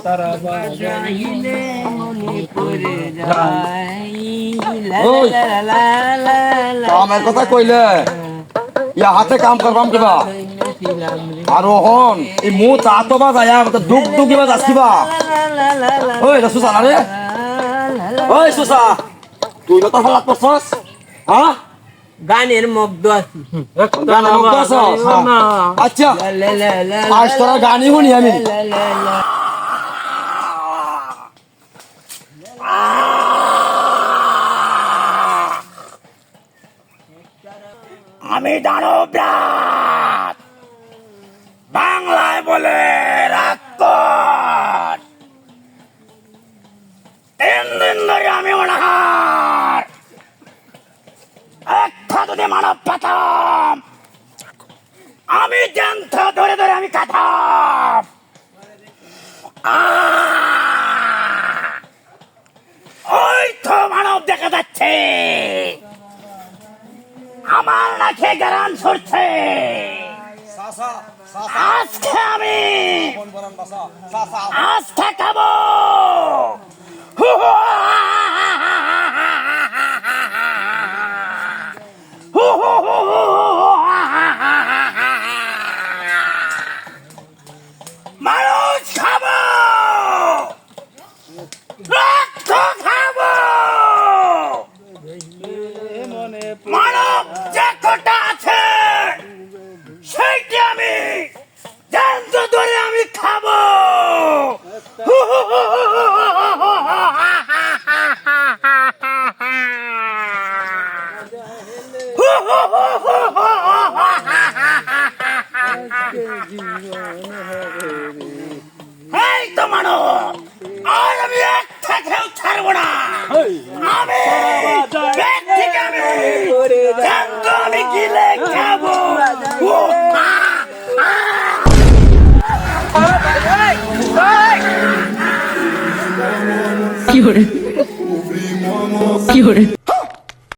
তারা বাজাইলে মনে পড়ে যায় কথা কইলে ইয়া হাতে কাম করবাম কিবা আর ওহন এই মু তা তো বা যায় আমাকে দুক দুক কিবা যাচ্ছিবা ওই এটা সুসা না রে। ওই সুসা তুই তো হালাত করছস হ্যাঁ গানের মগ্ধ আছি মুগ্ধ? হ্যাঁ। আচ্ছা আজ তোরা গানই শুনি আমি আমি দানব রাত বাংলায় বলে রাক্ষস তিন দিন ধরে আমি অনাহার। একটা যদি মানব পাতাম। আমি জ্যান্ত, ধরে ধরে আমি আহ! ওই তো মানব দেখা যাচ্ছে। আমার নাকে গান সরছে আজকে আমি আস্থা খাব হু হু হু হু হু হু মানুষ খাব মানব যে কটা আছে সেইটি আমি জ্যান্ত ধরে আমি খাব এই তো মানব আর আমি এক থেকেও ছাড়বো না আমি পেট থেকে আমি জ্যান্ত আমি গিলে খাব। কি hore? কি hore?